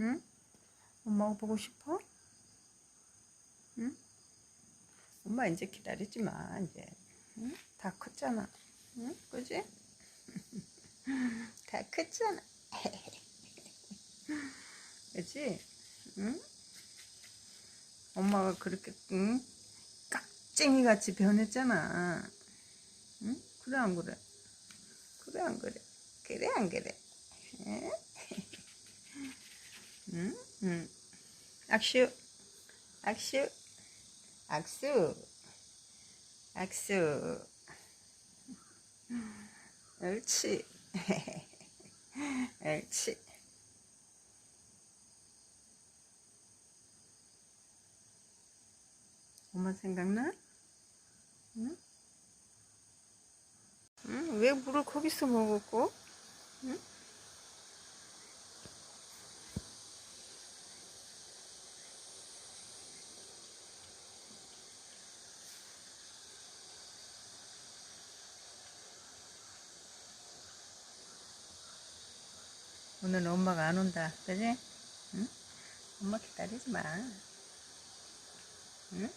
응? 엄마가 보고 싶어? 응? 엄마 이제 기다리지 마, 이제. 응? 다 컸잖아. 응? 그지? 다 컸잖아. 그지? 응? 엄마가 그렇게, 응? 깍쟁이 같이 변했잖아. 응? 그래, 안 그래? 그래, 안 그래? 그래, 안 그래? 응? 응? 응. 악수. 악수. 악수. 악수. 옳지. 옳지. 엄마 생각나? 응? 응? 왜 물을 거기서 먹었고? 응? 오늘 엄마가 안 온다. 그지? 응? 엄마 기다리지 마. 응?